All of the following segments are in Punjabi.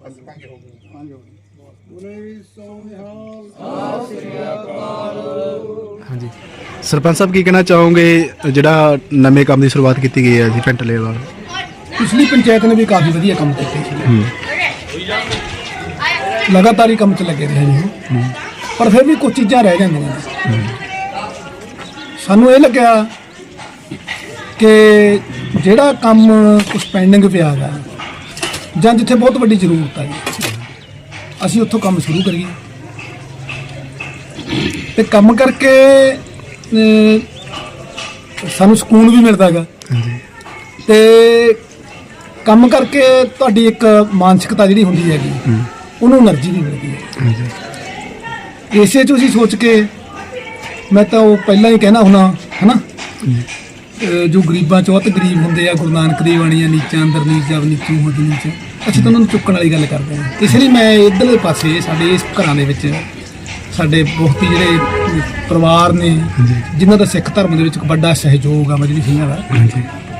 ਬਸ ਪੰਜ ਹੋ ਗਏ। ਪੰਜ ਹੋ ਗਏ। ਬੋਲੇ ਸੋ ਨਿਹਾਲ ਹਾਂਜੀ। ਸਰਪੰਚ ਸਾਹਿਬ ਕੀ ਕਹਿਣਾ ਚਾਹੋਗੇ? ਜਿਹੜਾ ਨਵੇਂ ਕੰਮ ਦੀ ਸ਼ੁਰੂਆਤ ਕੀਤੀ ਗਈ ਹੈ ਜੀ ਪੈਂਟਲੇ ਵਾਲ ਪਿਛਲੀ ਪੰਚਾਇਤ ਨੇ ਵੀ ਕਾਫੀ ਵਧੀਆ ਕੰਮ ਕੀਤੇ ਸੀ। ਲਗਾਤਾਰ ਹੀ ਕੰਮ 'ਚ ਲੱਗੇ ਰਹੇ ਨੇ। ਪਰ ਫਿਰ ਵੀ ਕੁਝ ਚੀਜ਼ਾਂ ਰਹਿ ਜਾਂਦੀਆਂ ਨੇ। ਸਾਨੂੰ ਇਹ ਲੱਗਿਆ ਕਿ ਜਿਹੜਾ ਕੰਮ ਕੁਝ ਪੈਂਡਿੰਗ ਪਿਆ ਹੈ ਜਾਂ ਜਿੱਥੇ ਬਹੁਤ ਵੱਡੀ ਜ਼ਰੂਰਤ ਹੈ ਅਸੀਂ ਉੱਥੋਂ ਕੰਮ ਸ਼ੁਰੂ ਕਰੀਏ। ਤੇ ਕੰਮ ਕਰਕੇ ਸਾਨੂੰ ਸਕੂਨ ਵੀ ਮਿਲਦਾ ਹੈਗਾ। ਤੇ ਕੰਮ ਕਰਕੇ ਤੁਹਾਡੀ ਇੱਕ ਮਾਨਸਿਕਤਾ ਜਿਹੜੀ ਹੁੰਦੀ ਹੈਗੀ ਉਹਨੂੰ એનર્ਜੀ ਵੀ ਮਿਲਦੀ ਹੈ ਇਸੇ ਚ ਤੁਸੀਂ ਸੋਚ ਕੇ ਮੈਂ ਤਾਂ ਉਹ ਪਹਿਲਾਂ ਹੀ ਕਹਿਣਾ ਹੁਣਾ ਹਨਾ? ਜੋ ਗਰੀਬਾਂ ਚੋਂ ਅਤ ਗਰੀਬ ਹੁੰਦੇ ਆ ਗੁਰੂ ਨਾਨਕ ਦੀ ਬਾਣੀ ਆ ਨੀਚਾਂ ਅੰਦਰ ਨੀਚ ਜਬ ਨੀਚੂ ਹੋਦੀ ਨੀਚ। ਅਸੀਂ ਤਾਂ ਉਹਨਾਂ ਨੂੰ ਚੁੱਕਣ ਵਾਲੀ ਗੱਲ ਕਰਦੇ ਹਾਂ ਇਸ ਲਈ ਮੈਂ ਇਧਰਲੇ ਪਾਸੇ ਸਾਡੇ ਇਸ ਘਰਾਂ ਦੇ ਵਿੱਚ ਸਾਡੇ ਬਹੁਤ ਹੀ ਜਿਹੜੇ ਪਰਿਵਾਰ ਨੇ ਜਿਨ੍ਹਾਂ ਦਾ ਸਿੱਖ ਧਰਮ ਦੇ ਵਿੱਚ ਇੱਕ ਵੱਡਾ ਸਹਿਯੋਗ ਆ ਮਜਲੀ ਸਿੰਘਾਂ ਦਾ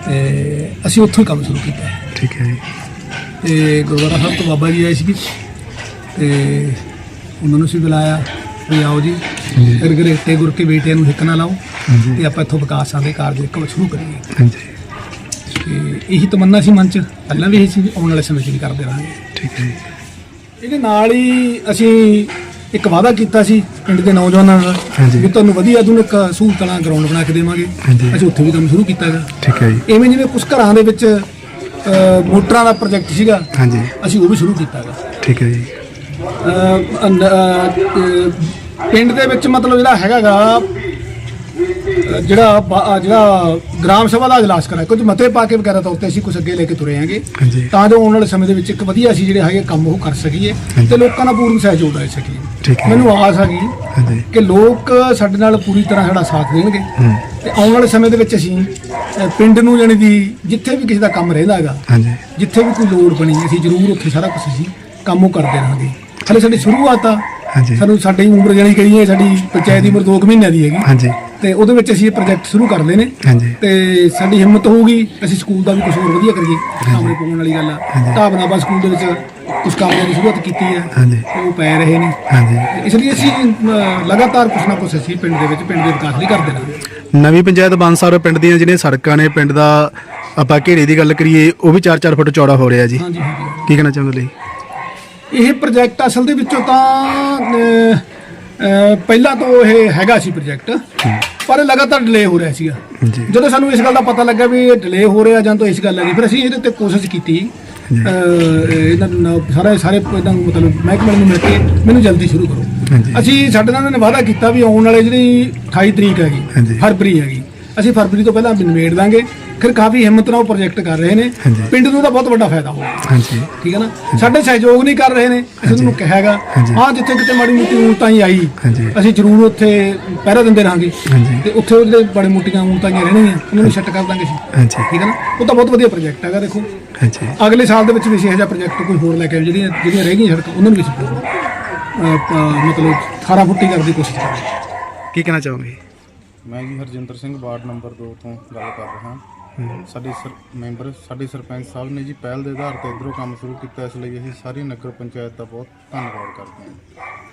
ਤੇ ਅਸੀਂ ਉੱਥੋਂ ਹੀ ਕੰਮ ਸ਼ੁਰੂ ਕੀਤਾ ਠੀਕ ਹੈ ਜੀ। ਤੇ ਗੁਰਦੁਆਰਾ ਸਾਹਿਬ ਤੋਂ ਬਾਬਾ ਜੀ ਆਏ ਸੀ ਤੇ ਉਹਨਾਂ ਨੂੰ ਅਸੀਂ ਬੁਲਾਇਆ ਵੀ ਆਓ ਜੀ ਫਿਰ ਗਰੇਟੇ ਗੁਰ ਕੇ ਬੇਟਿਆਂ ਨੂੰ ਹਿੱਕ ਨਾ ਲਾਓ ਤੇ ਆਪਾਂ ਇੱਥੋਂ ਵਿਕਾਸਾਂ ਦੇ ਕਾਰਜ ਇੱਕ ਵਾਰ ਸ਼ੁਰੂ ਕਰੀਏ। ਹਾਂਜੀ। ਤੇ ਇਹੀ ਤਮੰਨਾ ਸੀ ਮਨ ਚ। ਪਹਿਲਾਂ ਵੀ ਇਹ ਸੀ ਆਉਣ ਵਾਲੇ ਸਮੇਂ 'ਚ ਵੀ ਕਰਦੇ ਰਹਾਂਗੇ। ਠੀਕ ਹੈ ਜੀ। ਇਹਦੇ ਨਾਲ ਹੀ ਅਸੀਂ ਇੱਕ ਵਾਅਦਾ ਕੀਤਾ ਸੀ ਪਿੰਡ ਦੇ ਨੌਜਵਾਨਾਂ ਨਾਲ ਹਾਂਜੀ। ਵੀ ਤੁਹਾਨੂੰ ਵਧੀਆ ਆਧੁਨਿਕ ਸਹੂਲਤਾਂ ਨਾਲ ਗਰਾਊਂਡ ਬਣਾ ਕੇ ਦੇਵਾਂਗੇ। ਹਾਂਜੀ। ਅਸੀਂ ਉੱਥੇ ਵੀ ਕੰਮ ਸ਼ੁਰੂ ਕੀਤਾ ਹੈਗਾ ਠੀਕ ਹੈ ਜੀ। ਐਵੇਂ ਜਿਵੇਂ ਕੁਝ ਘਰਾਂ ਦੇ ਵਿੱਚ ਅ, ਮੋਟਰਾਂ ਦਾ ਪ੍ਰੋਜੈਕਟ ਸੀਗਾ ਹਾਂਜੀ। ਅਸੀਂ ਉਹ ਵੀ ਸ਼ੁਰੂ ਕੀਤਾ ਹੈਗਾ ਠੀਕ ਹੈ ਜੀ। ਅਹ ਪਿੰਡ ਦੇ ਵਿੱਚ ਮਤਲਬ ਜਿਹੜਾ ਹੈਗਾਗਾ ਜਿਹੜਾ ਬਾ- ਜਿਹੜਾ ਗ੍ਰਾਮ ਸਭਾ ਦਾ ਇਜਲਾਸ ਕਰਾਇਆ ਕੁਝ ਮਤੇ ਪਾ ਕੇ ਵਗੈਰਾ ਤੌਰ ਤੇ ਅਸੀਂ ਕੁਝ ਅੱਗੇ ਲੈ ਕੇ ਤੁਰੇ ਆਂਗੇ ਹਾਂਜੀ। ਤਾਂ ਜੋ ਆਉਣ ਵਾਲੇ ਸਮੇਂ ਦੇ ਵਿੱਚ ਇੱਕ ਵਧੀਆ ਅਸੀਂ ਜਿਹੜੇ ਹੈਗੇ ਕੰਮ ਉਹ ਕਰ ਸਕੀਏ ਤੇ ਲੋਕਾਂ ਦਾ ਪੂਰਨ ਸਹਿਯੋਗ ਦੇ ਸਕੀਏ। ਠੀਕ ਹੈ। ਮੈਨੂੰ ਆਸ ਹੈਗੀ ਹਾਂਜੀ। ਕਿ ਲੋਕ ਸਾਡੇ ਨਾਲ ਪੂਰੀ ਤਰ੍ਹਾਂ ਸਾਡਾ ਸਾਥ ਦੇਣਗੇ। ਤੇ ਆਉਣ ਵਾਲੇ ਸਮੇਂ ਦੇ ਵਿੱਚ ਅਸੀਂ ਪਿੰਡ ਨੂੰ ਜਾਣੀ ਦੀ ਜਿੱਥੇ ਵੀ ਕਿਸੇ ਦਾ ਕੰਮ ਰਹਿੰਦਾ ਹੈਗਾ ਹਾਂਜੀ। ਜਿੱਥੇ ਵੀ ਕੋਈ ਲੋੜ ਬਣੀ ਅਸੀਂ ਜ਼ਰੂਰ ਉੱਥੇ ਸਾਰਾ ਕੁਝ ਅਸੀਂ ਕੰਮ ਉਹ ਕਰਦੇ ਰਹਾਂਗੇ। ਹਲੇ ਸਾਡੀ ਸ਼ੁਰੂਆਤ ਆ। ਹਾਂਜੀ। ਸਾਨੂੰ ਸਾਡੀ ਉਮਰ ਜਾਣੀ ਕਹੀ ਹੈ ਸਾਡੀ ਪੰਚਾਇਤ ਦੀ ਉਮਰ 2 ਮਹੀਨਿਆਂ ਦੀ ਹੈਗੀ। ਹਾਂਜੀ। ਤੇ ਉਹਦੇ ਵਿੱਚ ਅਸੀਂ ਇਹ ਪ੍ਰੋਜੈਕਟ ਸ਼ੁਰੂ ਕਰ ਲਏ ਨੇ। ਹਾਂਜੀ। ਤੇ ਸਾਡੀ ਹਿੰਮਤ ਹੋਊਗੀ ਅਸੀਂ ਸਕੂਲ ਦਾ ਵੀ ਕੁਝ ਹੋਰ ਵਧੀਆ ਕਰੀਏ ਸਾਹਮਣੇ ਪਾਉਣ ਵਾਲੀ ਗੱਲ ਆ। ਢਾਬਨਾਬਾ ਸਕੂਲ ਦੇ ਵਿੱਚ ਕੁਝ ਕਾਮਿਆਂ ਦੀ ਸ਼ੁਰੂਆਤ ਕੀਤੀ ਹੈ ਹਾਂਜੀ। ਉਹ ਪੈ ਰਹੇ ਨੇ। ਹਾਂਜੀ। ਇਸ ਲਈ ਅਸੀਂ ਲਗਾਤਾਰ ਕੁਝ ਨਾ ਕੁਝ ਅਸੀਂ ਪਿੰਡ ਦੇ ਵਿੱਚ ਪਿੰਡ ਦੇ ਵਿਕਾਸ ਲਈ ਕਰਦੇ ਰਹਾਂਗੇ। ਨਵੀਂ ਪੰਚਾਇਤ ਬਾਂਸਰ ਪਿੰਡ ਦੀਆਂ ਜਿਹੜੀਆਂ ਸੜਕਾਂ ਨੇ ਪਿੰਡ ਦਾ ਆਪਾਂ ਘੇਰੇ ਦੀ ਗੱਲ ਕਰੀਏ ਉਹ ਵੀ 4-4 ਫੁੱਟ ਚੌੜਾ ਹੋ ਰਿਹਾ ਜੀ। ਹਾਂਜੀ ਕੀ ਕਹਿਣਾ ਚਾਹੁੰਦੇ ਲਈ ਇਹ ਪ੍ਰੋਜੈਕਟ ਅਸਲ ਦੇ ਵਿੱਚੋਂ ਤਾਂ ਪਹਿਲਾਂ ਤੋਂ ਇਹ ਹੈਗਾ ਸੀ ਪ੍ਰੋਜੈਕਟ ਪਰ ਲਗਾਤਾਰ ਡਿਲੇ ਹੋ ਰਿਹਾ ਸੀਗਾ। ਜਦੋਂ ਸਾਨੂੰ ਇਸ ਗੱਲ ਦਾ ਪਤਾ ਲੱਗਾ ਵੀ ਇਹ ਡਿਲੇ ਹੋ ਰਿਹਾ ਜਾਂ ਤਾਂ ਇਸ ਗੱਲ ਲੱਗੀ ਫਿਰ ਅਸੀਂ ਇਹਦੇ ਉੱਤੇ ਕੋਸ਼ਿਸ਼ ਕੀਤੀ। ਇਹਨਾਂ ਨੂੰ ਸਾਰੇ ਸਾਰੇ ਇਹਨਾਂ ਨੂੰ ਮਤਲਬ ਮਹਿਕਮੇ ਨੂੰ ਮਿਲ ਕੇ ਮੈਨੂੰ ਜਲਦੀ ਸ਼ੁਰੂ ਕਰੋ। ਅਸੀਂ ਸਾਡੇ ਨਾਲ ਇਹਨਾਂ ਨੇ ਵਾਅਦਾ ਕੀਤਾ ਵੀ ਆਉਣ ਵਾਲੇ ਜਿਹੜੀ 28 ਤਰੀਕ ਹੈਗੀ। ਫਰਵਰੀ ਹੈਗੀ ਅਸੀਂ ਫਰਵਰੀ ਤੋਂ ਪਹਿਲਾਂ ਨਿਬੇੜ ਦਾਂਗੇ। ਫਿਰ ਕਾਫੀ ਹਿੰਮਤ ਨਾਲ ਉਹ ਪ੍ਰੋਜੈਕਟ ਕਰ ਰਹੇ ਨੇ। ਹਾਂਜੀ। ਪਿੰਡ ਨੂੰ ਤਾਂ ਬਹੁਤ ਵੱਡਾ ਫਾਇਦਾ ਹੋਊਗਾ ਹਾਂਜੀ। ਠੀਕ ਹੈ ਨਾ? ਸਾਡੇ ਸਹਿਯੋਗ ਨਹੀਂ ਕਰ ਰਹੇ ਨੇ ਅਸੀਂ ਤੁਹਾਨੂੰ ਕਹਾਗਾ ਹਾਂਜੀ। ਹਾਂ ਜਿੱਥੇ ਕਿਤੇ ਮਾੜੀ ਮੋਟੀ ਊਣਤਾਂ ਹੀ ਆਈ ਹਾਂਜੀ। ਅਸੀਂ ਜ਼ਰੂਰ ਉੱਥੇ ਪਹਿਰਾ ਦਿੰਦੇ ਰਹਾਂਗੇ। ਹਾਂਜੀ। ਤੇ ਉੱਥੇ ਉਹਦੇ ਬੜੇ ਮੋਟੀਆਂ ਊਣਤਾਂ ਹੀ ਰਹਿਣਗੀਆਂ ਉਹਨਾਂ ਨੂੰ ਸੈੱਟ ਕਰ ਦਾਂਗੇ ਅਸੀਂ। ਹਾਂਜੀ। ਠੀਕ ਹੈ ਨਾ? ਉਹ ਤਾਂ ਬਹੁਤ ਵਧੀਆ ਪ੍ਰੋਜੈਕਟ ਹੈਗਾ ਦੇਖੋ। ਹਾਂਜੀ। ਅਗਲੇ ਸਾਲ ਦੇ ਵਿੱਚ ਵੀ ਅਸੀਂ ਇਹੋ ਜਿਹਾ ਪ੍ਰੋਜੈਕਟ ਕੋਈ ਹੋਰ ਲੈ ਕੇ ਆਏ, ਜਿਹੜੀਆਂ ਜਿਹੜੀਆਂ ਰਹਿ ਗਈਆਂ ਸੜਕਾਂ ਉਹਨਾਂ ਨੂੰ ਵੀ ਅਸੀਂ ਅਹ, ਮਤਲਬ 18 ਫੁੱਟੀ ਕਰਨ ਦੀ ਕੋਸ਼ਿਸ਼ ਕਰਾਂਗੇ। ਕੀ ਕਹਿਣਾ ਚਾਹੋਗੇ? ਮੈਂ ਜੀ ਹਰਜਿੰਦਰ ਸਿੰਘ ਵਾਰਡ ਨੰਬਰ 2 ਤੋਂ ਗੱਲ ਕਰ ਰਿਹਾ। ਸਾਡੇ ਸਰ ਮੈਂਬਰ ਸਾਡੇ ਸਰਪੰਚ ਸਾਹਿਬ ਨੇ ਜੀ ਪਹਿਲ ਦੇ ਆਧਾਰ ਤੇ ਇਧਰੋਂ ਕੰਮ ਸ਼ੁਰੂ ਕੀਤਾ, ਇਸ ਲਈ ਅਸੀਂ ਸਾਰੀ ਨਗਰ ਪੰਚਾਇਤ ਦਾ ਬਹੁਤ ਧੰਨਵਾਦ ਕਰਦੇ ਹਾਂ।